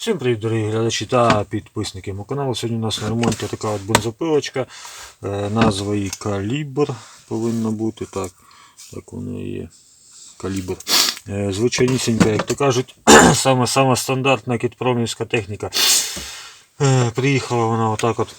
Всім привіт, дорогі глядачі та підписники мого каналу. Сьогодні у нас на ремонті така от бензопилочка. Е, назва її калібр повинна бути. Так, так воно і є. Калібр. Е, звичайнісінька, як то кажуть, саме, саме стандартна кітпромівська техніка. Е, приїхала вона отак от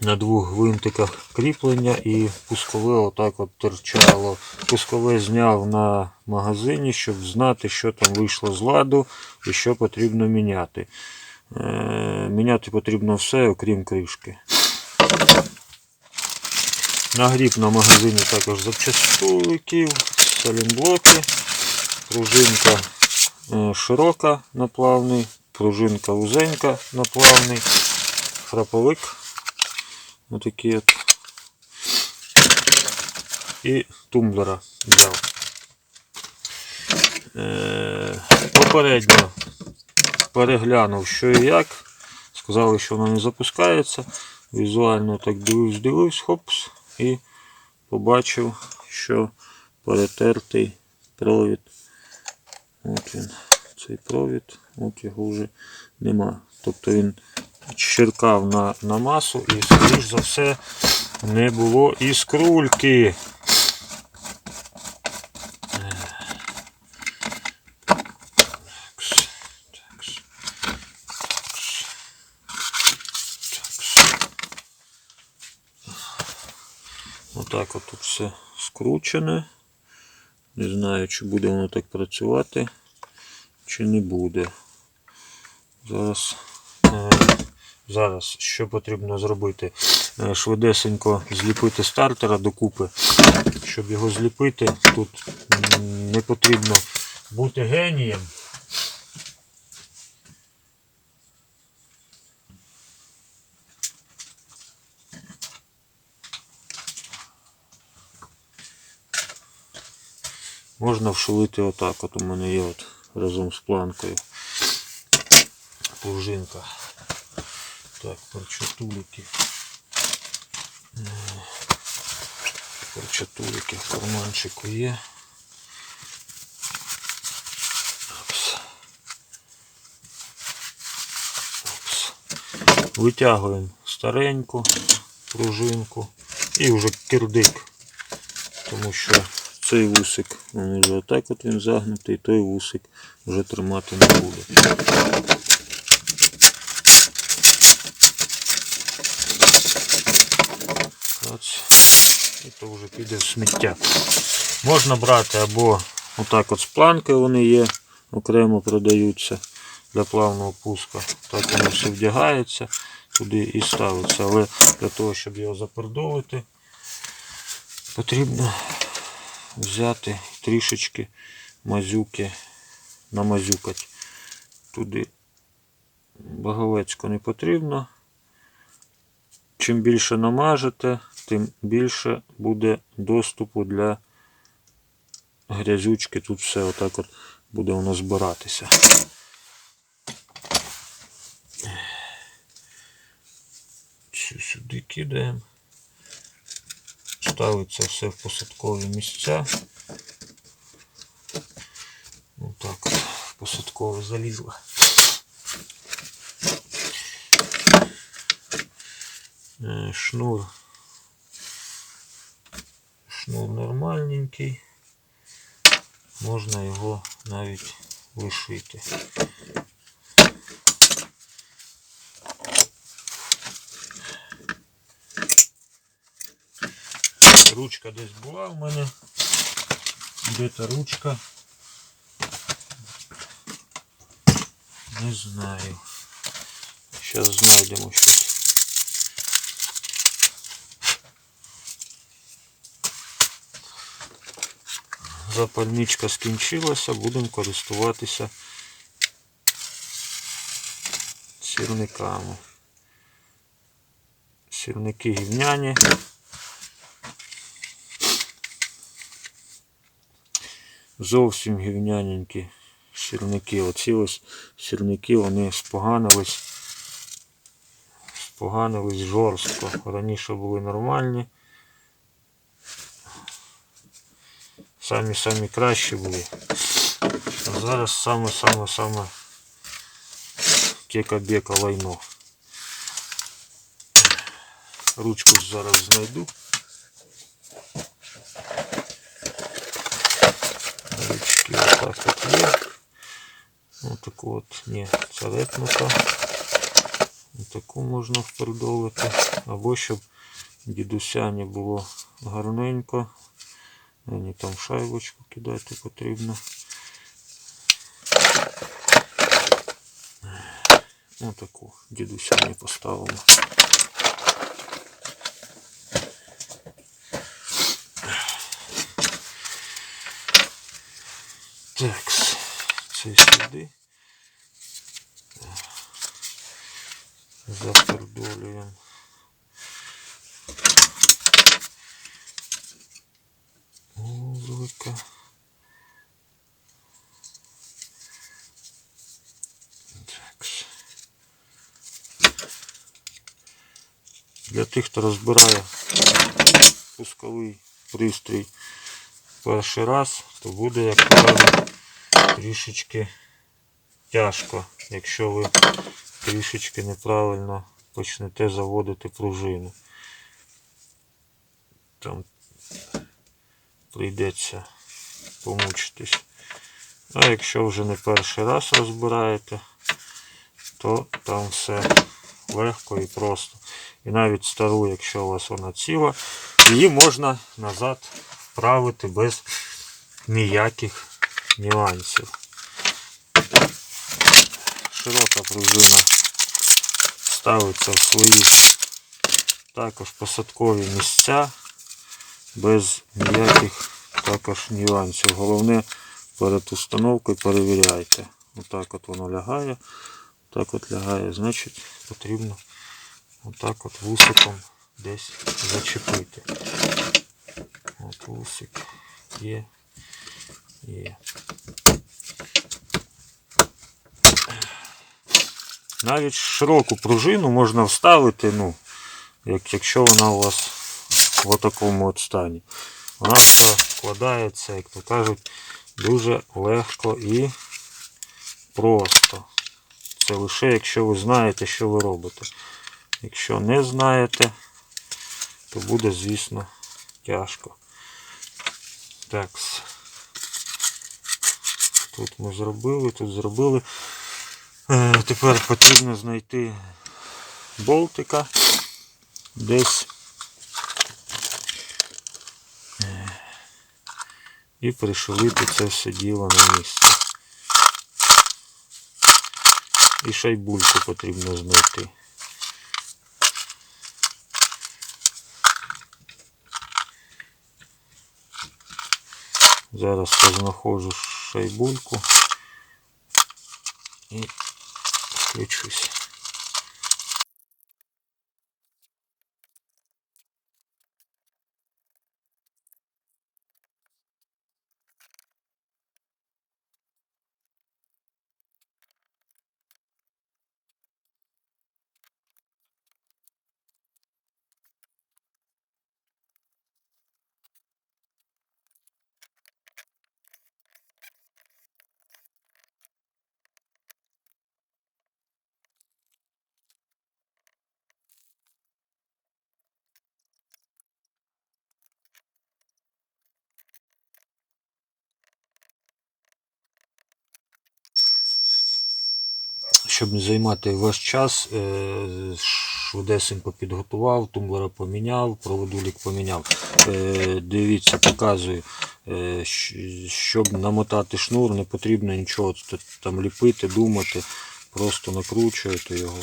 на двох гвинтиках кріплення і пускове отак от торчало. Пускове зняв на магазині, щоб знати, що там вийшло з ладу і що потрібно міняти. Е, міняти потрібно все, окрім кришки. Нагріб на магазині також запчастуйків, салінблоки, пружинка е, широка наплавний, пружинка вузенька наплавний, храповик. Отакі от. І тумблера взяв. Е, попередньо переглянув, що і як. Сказали, що воно не запускається. Візуально так дивився, дивився, хопс, і побачив, що перетертий провід. От він, цей провід, от його вже нема. Тобто він черкав на, на масу і, скоріш за все, не було іскрульки. Отак от тут все скручене. Не знаю, чи буде воно так працювати, чи не буде. Зараз. Зараз що потрібно зробити? Е, Швидесенько зліпити стартера докупи. Щоб його зліпити, тут не потрібно бути генієм. Можна вшилити отак. От у мене є от разом з планкою. Пружинка. Так, перчатулики. Е, Перчатулики в карманчику є. Опс. Опс. Витягуємо стареньку пружинку і вже кирдик. Тому що цей вусик, він вже отак от він загнутий, той вусик вже тримати не буде. Клац. І то вже піде в сміття. Можна брати або отак от з планки вони є, окремо продаються для плавного пуска. Так воно все вдягається туди і ставиться. Але для того, щоб його запердолити, потрібно взяти трішечки мазюки, намазюкати. Туди баговецько не потрібно. Чим більше намажете, тим більше буде доступу для грязючки. Тут все отак от буде воно збиратися. Цю сюди кидаємо. Ставиться все в посадкові місця. Отак от в Шнур. Шнур нормальненький. Можна його навіть лишити. Ручка десь була в мене. Де та ручка? Не знаю. Зараз знайдемо щось. Запальничка скінчилася, будемо користуватися сірниками. Сірники гівняні. Зовсім гівняненькі сірники. Оці ось сірники вони споганились. Споганились жорстко. Раніше були нормальні. Самі-самі кращі були. А зараз саме-саме-саме кека-бека лайно. Ручку зараз знайду. Ручки отак от є. Отаку от, ні, це репнута. Таку можна впердолити. Або щоб дідуся не було гарненько. Мені там шайбочку кидати потрібно. Отаку дідуся не поставимо. Так, це сюди. Запердолюємо. Для тих, хто розбирає пусковий пристрій перший раз, то буде, як кажуть, трішечки тяжко, якщо ви трішечки неправильно почнете заводити пружину. Там прийдеться помучитись. А якщо вже не перший раз розбираєте, то там все легко і просто. І навіть стару, якщо у вас вона ціла, її можна назад вправити без ніяких нюансів. Широка пружина ставиться в свої також посадкові місця без ніяких також нюансів. Головне перед установкою перевіряйте. Отак от воно лягає. Так от лягає, значить потрібно отак от вусиком десь зачепити. От вусик є. Є. Навіть широку пружину можна вставити, ну, як, якщо вона у вас в такому от стані. Вона складається, як то кажуть, дуже легко і просто. Це лише якщо ви знаєте, що ви робите. Якщо не знаєте, то буде, звісно, тяжко. Так. Тут ми зробили, тут зробили. Е, Тепер потрібно знайти болтика десь Е, і пришилити це все діло на місце. І шайбульку потрібно знайти. Зараз познаходжу шайбульку і включусь. Щоб не займати ваш час, е, швидесенько підготував, тумблера поміняв, проводулік поміняв. Е, Дивіться, показую, е, щоб намотати шнур, не потрібно нічого там ліпити, думати, просто накручуєте його.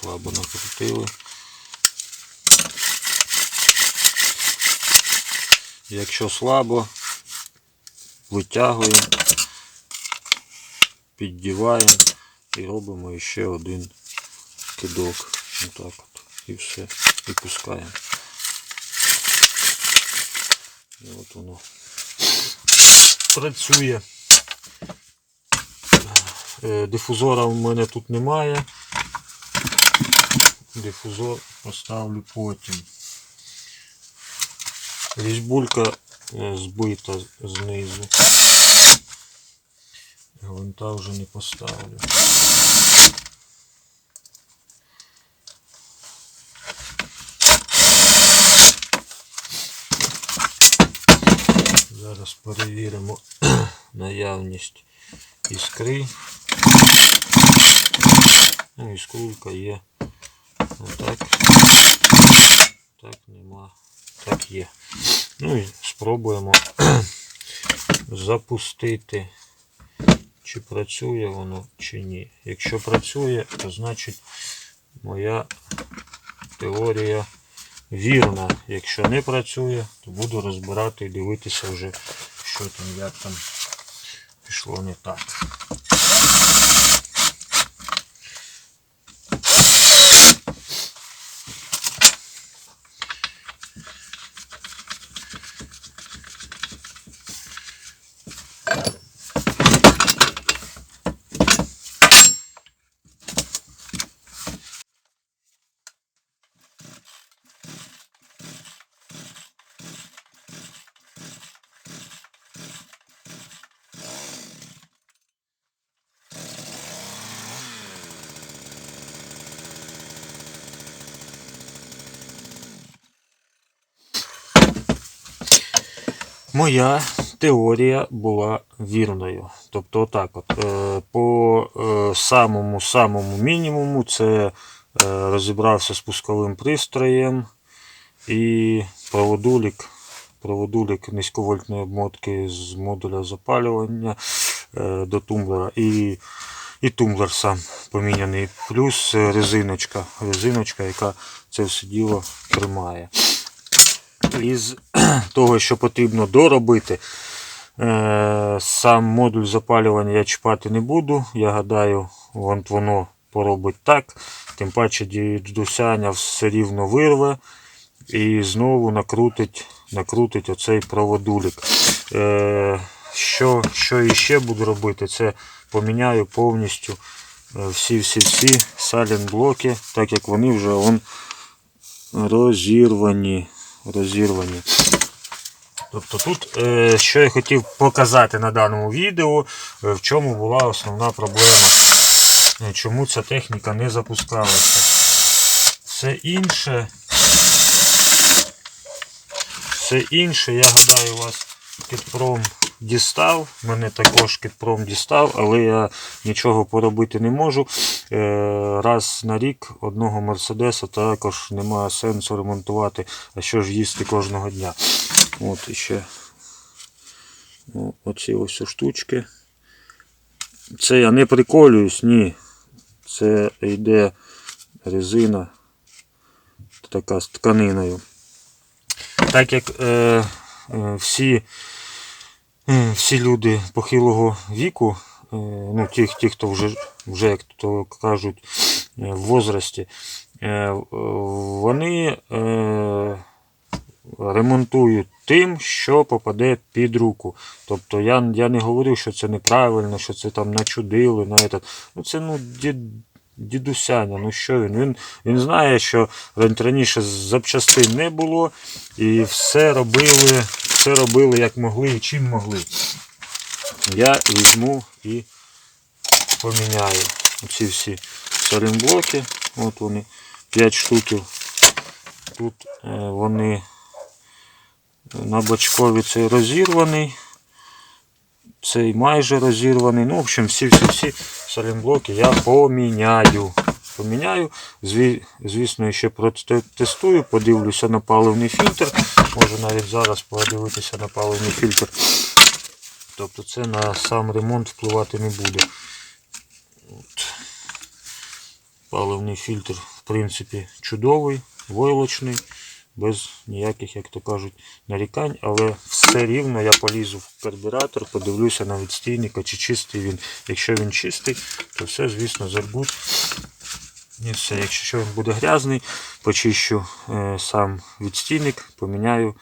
Слабо накрутили. Якщо слабо, витягуємо, піддіваємо і робимо ще один кидок. Отак от. І все. І пускаємо. І от воно працює. Е, Дифузора в мене тут немає. дифузор поставлю потім. Різьбулька е, збита знизу. Гвинта вже не поставлю. Зараз перевіримо наявність іскри. Ну, іскрулька є. Отак. Так нема. Так є. Ну і спробуємо запустити, чи працює воно, чи ні. Якщо працює, то значить моя теорія вірна. Якщо не працює, то буду розбирати і дивитися вже, що там, як там пішло не так. Моя теорія була вірною. Тобто, отак от, е, по е, самому самому мінімуму це е, розібрався з пусковим пристроєм і проводулік, проводулік низьковольтної обмотки з модуля запалювання до тумблера. І, і тумблер сам поміняний. Плюс резиночка, резиночка, яка це все діло тримає із того, що потрібно доробити. Е, Сам модуль запалювання я чіпати не буду. Я гадаю, воно поробить так. Тим паче дідусяня все рівно вирве і знову накрутить, накрутить оцей проводулік. Е, Що, що іще буду робити, це поміняю повністю всі-всі-всі салін блоки, так як вони вже розірвані розірвані. Тобто тут, е, що я хотів показати на даному відео, е, в чому була основна проблема, е, чому ця техніка не запускалася. Все інше, все інше, я гадаю, у вас Кітпром дістав. Мене також Кітпром дістав, але я нічого поробити не можу. Е, Раз на рік одного Мерседеса також немає сенсу ремонтувати, а що ж їсти кожного дня. От іще О, оці ось штучки. Це я не приколююсь, ні. Це йде резина така з тканиною. Так як е, е, всі всі люди похилого віку, е, ну ті, ті хто вже, вже як то кажуть, е, в возрасті, вони ремонтують тим, що попаде під руку. Тобто я я не говорю, що це неправильно, що це там начудили. на этот. Ну Це ну, дідусяня. Ну що він? Він він знає, що раніше запчастин не було і все робили все робили як могли і чим могли. Я візьму і поміняю оці всі салімблоки. От вони 5 штуків. Тут е, вони на бачкові цей розірваний. Цей майже розірваний. Ну, в общем, всі-всі-всі салімблоки я поміняю. Поміняю. Звісно, ще протестую, подивлюся на паливний фільтр. Можу навіть зараз подивитися на паливний фільтр. Тобто це на сам ремонт впливати не буде. От. Паливний фільтр, в принципі, чудовий, войлочний, без ніяких, як то кажуть, нарікань, але все рівно я полізу в карбюратор, подивлюся на відстійника, чи чистий він. Якщо він чистий, то все, звісно, зарбут. І все, якщо він буде грязний, почищу е, сам відстійник, поміняю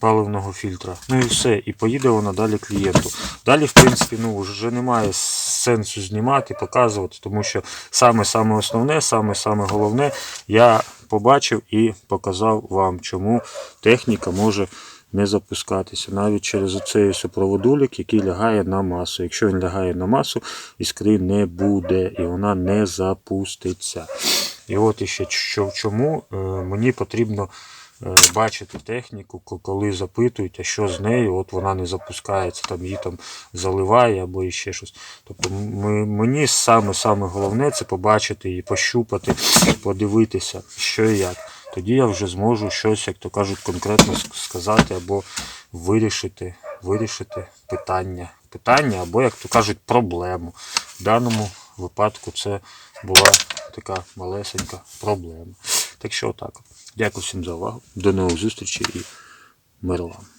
паливного фільтра. Ну і все, і поїде вона далі клієнту. Далі, в принципі, ну вже немає сенсу знімати, показувати, тому що саме саме основне, саме саме головне, я побачив і показав вам, чому техніка може не запускатися. Навіть через оцей супроводулік, який лягає на масу. Якщо він лягає на масу, іскри не буде і вона не запуститься. І от іще чому е, мені потрібно е, бачити техніку, коли запитують, а що з нею, от вона не запускається, там її там заливає або іще щось. Тобто ми, мені саме саме головне це побачити її, пощупати, подивитися, що і як. Тоді я вже зможу щось, як то кажуть, конкретно сказати або вирішити, вирішити питання. Питання або, як то кажуть, проблему. В даному випадку це була така малесенька проблема. Так що отак. Дякую всім за увагу. До нових зустрічей і миру вам.